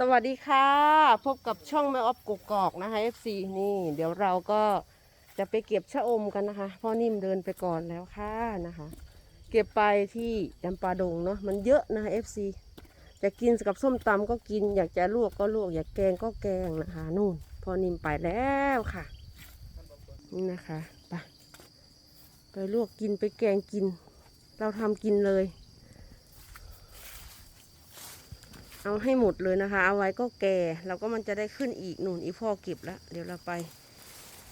สวัสดีค่ะ พบกับช่องแม่ออฟกกอกนะคะ FC นี่ เดี๋ยวเราก็จะไปเก็บชะอมกันนะคะพ่อนิ่มเดินไปก่อนแล้วค่ะนะคะ เก็บไปที่จำปาดงเนาะมันเยอะนะคะ FC จะกินกับส้มตำก็กิน อยากจะลวกก็ลวก อยากแกงก็แกงนะคะนู่นพ่อนิ่มไปแล้วค่ะนี่นะคะไปไปลวกกินไปแกงกิน เราทำกินเลย เอาให้หมดเลยนะคะ เอาไว้ก็แก่แล้วก็มันจะได้ขึ้นอีกหนุนอีพ่อเก็บแล้วเดี๋ยวเราไป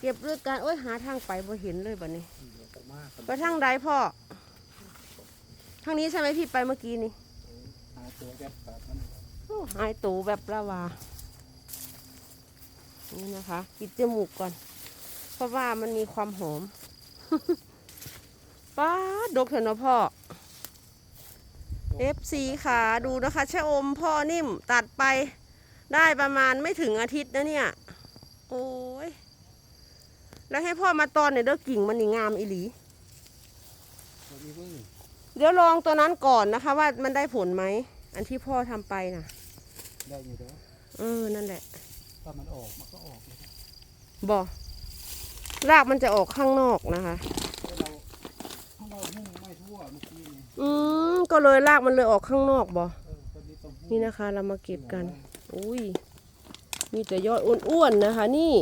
เก็บด้วยกันโอ้ยหาทางไปบ่เห็นเลยบัดนี้ไปทางใดพ่อทางนี้ใช่ไหมพี่ไปเมื่อกี้นี่หาตัวแบบแบบนั้นโอ้หายตูแบบละวานี่นะคะปิดจมูกก่อน เพราะว่ามันมีความหอมป้าดกเถอะนะพ่อ FC ค่ะดูนะคะชะอมพ่อนิ่มตัดไปได้ประมาณไม่ถึงอาทิตย์นะเนี่ย โอ้ย แล้วให้พ่อมาตอนเนี่ยเด้อกิ่งมันนี่งามอีหลีตัวนี้เพิ่งเดี๋ยวลองตัวนั้นก่อนนะคะ ว่ามันได้ผลไหม อันที่พ่อทำไปนะได้อยู่แล้วเออ นั่นแหละ ถ้ามันออกมันก็ออกเลยครับบอรากมันจะออกข้างนอกนะคะแล้วเราถ้าเราหุ้มไม่ทั่วเมื่อกี้นี่อืม ก็เลยรากมันเลยออกข้างนอกบอนี่นะคะ เรามาเก็บกัน อุ้ย มีแต่ยอดอ้วนๆนะคะนี่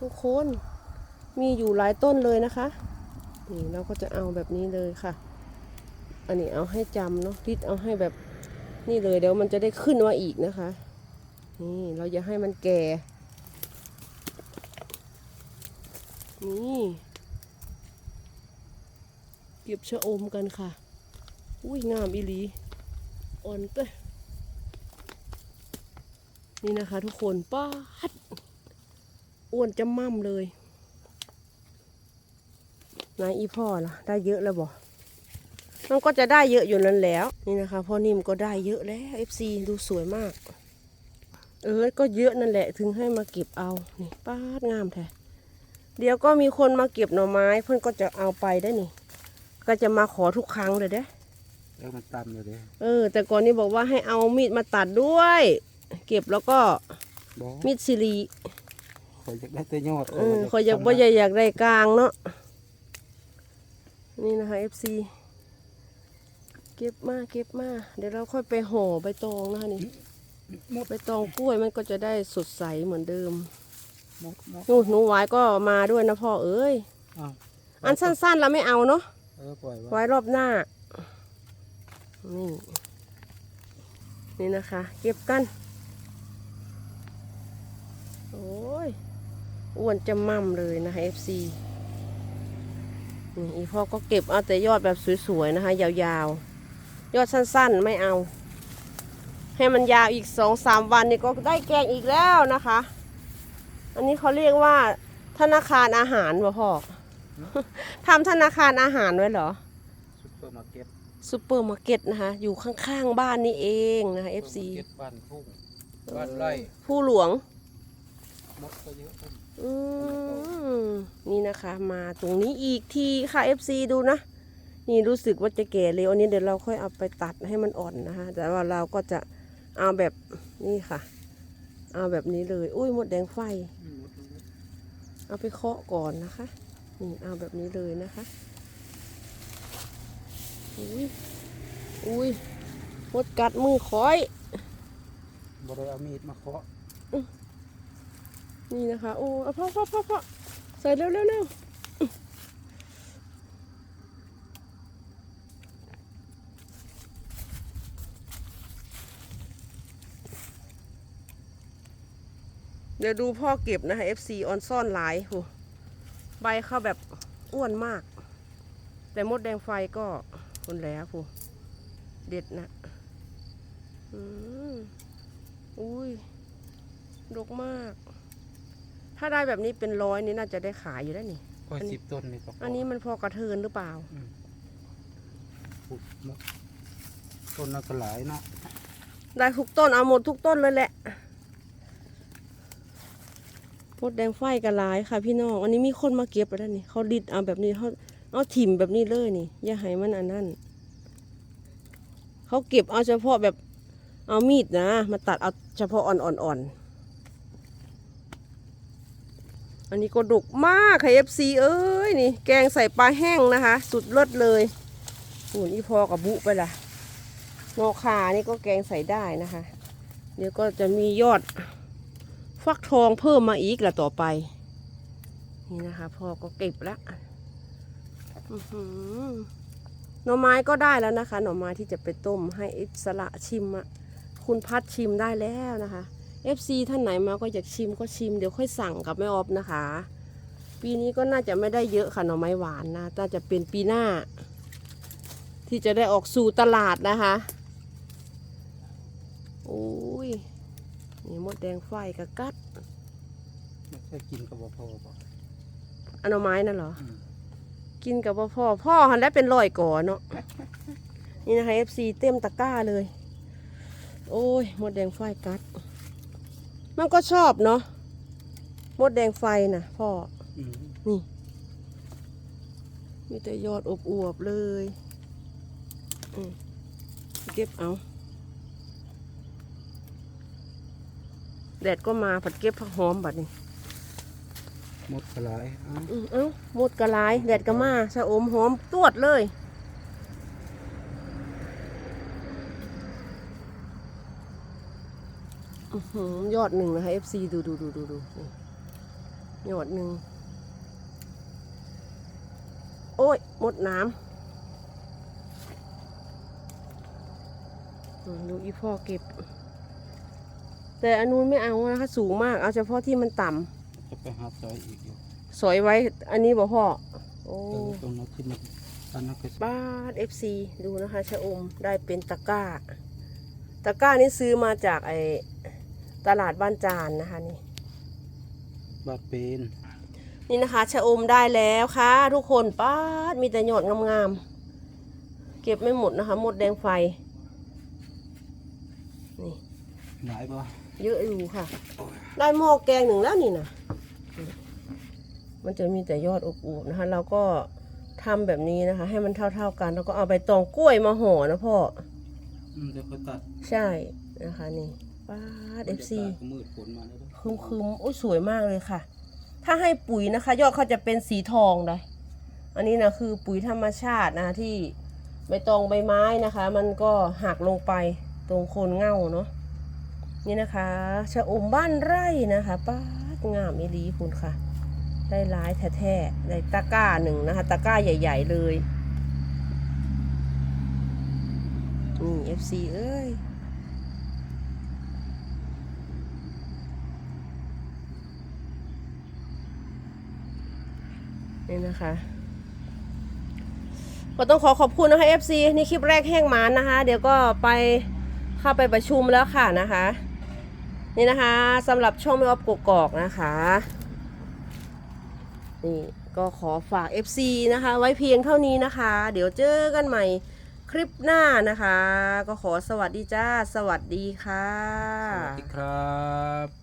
ทุกคน มีอยู่หลายต้นเลยนะคะ นี่เราก็จะเอาแบบนี้เลยค่ะ อันนี้เอาให้จำเนาะริดเอาให้แบบนี่เลยเดี๋ยวมันจะได้ขึ้นมาอีกนะคะ นี่เราอย่าให้มันแก่ นี่ เก็บชะอมกันค่ะ อุ้ยงามอีหลีอ่อนเต้นี่นะคะทุกคนป้าดอ้วนจะมั่มเลยนายอีพ่อล่ะ ได้เยอะแล้วบ่มันก็จะได้เยอะอยู่นั่นแล้ว นี่นะคะพ่อนิ่มก็ได้เยอะแล้ว FC ดูสวยมาก เออ ก็เยอะนั่นแหละถึงให้มาเก็บเอา นี่ป้าดงามแท้เดี๋ยวก็มีคนมาเก็บหน่อไม้ เพื่อนก็จะเอาไปได้นี่ ก็จะมาขอทุกครั้งเลยเด้ แล้วมันตันเลยเด้เออ แต่ก่อนนี้บอกว่าให้เอามีดมาตัดด้วย เก็บแล้วก็บอกมีดซิรีคอยอยากได้แต่ยอดเออคอยอยากบ่อยากอยากได้กลางเนาะนี่นะคะ FC เก็บมาเก็บมาเดี๋ยวเราค่อยไปห่อใบตองนะคะนี่หมดใบตองกล้วยมันก็จะได้สดใสเหมือนเดิมหมดหมดนู่นหนูหวายก็มาด้วยนะพ่อเอ้ยอ้าวอันสั้นๆเราไม่เอาเนาะเออปล่อยไว้ไว้รอบหน้า นี่ นี่นะคะ เก็บกัน โอ้ย อ้วนจะมั่มเลยนะคะ FC นี่อีพ่อก็เก็บเอาแต่ยอดแบบสวยๆนะคะ ยาวๆ ยอดสั้นๆไม่เอา ให้มันยาวอีกสองสามวันนี่ก็ได้แกงอีกแล้วนะคะ อันนี้เขาเรียกว่าธนาคารอาหารวะพ่อทำธนาคารอาหารไว้เหรอซุปเปอร์มาร์เก็ต ซูเปอร์มาร์เก็ตนะคะ อยู่ข้างๆบ้านนี่เองนะคะ FC ซุปเปอร์มาร์เก็ตบ้านทุ่งบ้านไร่ผู้หลวงมดก็เยอะต้นอืมนี่นะคะ มาตรงนี้อีกทีค่ะ FC ดูนะ นี่รู้สึกว่าจะแก่เร็วอันนี้เดี๋ยวเราค่อยเอาไปตัดให้มันอ่อนนะคะ แต่ว่าเราก็จะเอาแบบนี่ค่ะ เอาแบบนี้เลย อุ้ยหมดแดงไฟอืมมดตรงนี้เอาไปเคาะก่อนนะคะ นี่เอาแบบนี้เลยนะคะ อุ้ยอุ้ยมดกัดมือคอยบ่ได้เอามีดมาเคาะนี่นะคะ โอ้เอาพ่อพ่อพ่อพ่อใส่เร็วเร็วเร็วเดี๋ยวดูพ่อเก็บนะคะ FC ออนซ่อนหลายโหใบเขาแบบอ้วนมาก แต่มดแดงไฟก็ คนแล้วผู้เด็ดนะอืมอุ้ยดกมาก ถ้าได้แบบนี้เป็นร้อยนี่น่าจะได้ขายอยู่แล้วนี่ค่อยอันนี้ สิบต้นนี่ก็พอันนี้มันพอกระเทินหรือเปล่า อืมปุ๊บมดต้นนั้นก็หลายเนาะได้ทุกต้นเอาหมดทุกต้นเลยแหละมดแดงไฟกระลายค่ะพี่น้อง อันนี้มีคนมาเก็บไปแล้วนี่เขาดิดเอาแบบนี้เขา เอาถิ่มแบบนี้เลยนี่ อย่าให้มันอันนั้นเขาเก็บเอาเฉพาะแบบเอามีดนะ มาตัดเอาเฉพาะอ่อนๆออนอันนี้ก็ดุกมากค่ะ FC เอ้ยนี่ แกงใส่ปลาแห้งนะคะ สุดเลิศเลยหุ่นอีพอกับบุไปละนอขานี่ก็แกงใส่ได้นะคะ เดี๋ยวก็จะมียอดฟักทองเพิ่มมาอีกละต่อไป นี่นะคะพ่อก็เก็บแล้ว หือหน่อไม้ก็ได้แล้วนะคะ หน่อไม้ที่จะไปต้มให้อิสระชิมอะคุณพัดชิมได้แล้วนะคะ FC ท่านไหนมาก็อยากชิมก็ชิมเดี๋ยวค่อยสั่งกับแม่ออฟนะคะ ปีนี้ก็น่าจะไม่ได้เยอะค่ะหน่อไม้หวานนะน่าจะเป็นปีหน้า ที่จะได้ออกสู่ตลาดนะคะโอ้ยนี่มดแดงไฟกับกัดไม่ใช่กินกับบ่พอบอกอันหน่อไม้นั่นเหรออืม กินกับพ่อพ่อพ่อหันแล้วเป็นรอยก่อนเนาะนี่นะคะ FC เต็มตะกร้าเลย โอ้ยมดแดงไฟกัด มันก็ชอบเนาะมดแดงไฟนะพ่ออืมนี่ มีแต่ยอดอบอวบๆเลยอืมเก็บเอา แดดก็มาผัดเก็บผักหอมบัดนี้ห มดกระไรอ้าอืมเอ้าหมดกระลายแดดก็มาชะอมหอมตวดเลยอื้อหือยอดหนึ่งนะคะ FC ดูดูดูดูดูยอดหนึ่ง โอ้ย หมดน้ำดูอีพ่อเก็บ แต่อันนู้นไม่เอานะคะ สูงมาก เอาเฉพาะที่มันต่ำ จะไปหาซอยอีกอยู่สอยไว้อันนี้บอกพ่อ โอ้เออตรงนั้นที่มันอันนั้นก็บ้าน FC ดูนะคะชะอมได้เป็นตะกร้า ตะกร้านี้ซื้อมาจากไอตลาดบ้านจานนะคะนี่ บาดเป็นนี่นะคะชะอมได้แล้วค่ะ ทุกคนป้าดมีแต่หยอดงามๆ เก็บไม่หมดนะคะหมดแดงไฟ นี่ หลายบ่เยอะอยู่ค่ะ ได้หม้อแกงหนึ่งแล้วนี่นะ มันจะมีแต่ยอดอบอวบนะคะ เราก็ทำแบบนี้นะคะ ให้มันเท่า ๆกัน แล้วก็เอาใบตองกล้วยมาห่อนะพ่ออืมเดี๋ยวเขาตัดใช่นะคะนี่ป้าดเอฟซีบรรยากาศก็มืดฝนมาแล้วเด้อคึมคึมๆโอ้ยสวยมากเลยค่ะ ถ้าให้ปุ๋ยนะคะ ยอดเขาจะเป็นสีทองเลยอันนี้นะคือปุ๋ยธรรมชาตินะที่ใบตองใบไม้นะคะ มันก็หักลงไปตรงโคนเง่าเนาะนี่นะคะชะอมบ้านไร่นะคะป้าด งามอีลีคุณค่ะ ได้ร้ายแท้ๆได้ตะกร้าหนึ่งนะคะ ตะกร้าใหญ่ ๆ เลย นี่ FC เอ้ยนี่นะคะก็ต้องขอขอบคุณนะคะ FC นี่คลิปแรกแห้งมานนะคะ เดี๋ยวก็ไปเข้าไปประชุมแล้วค่ะนะคะ นี่นะคะสำหรับช่องไม่ออฟกกอกนะคะนี่ก็ขอฝาก FC นะคะ ไว้เพียงเท่านี้นะคะ เดี๋ยวเจอกันใหม่คลิปหน้านะคะ ก็ขอสวัสดีจ้า สวัสดีค่ะ สวัสดีครับ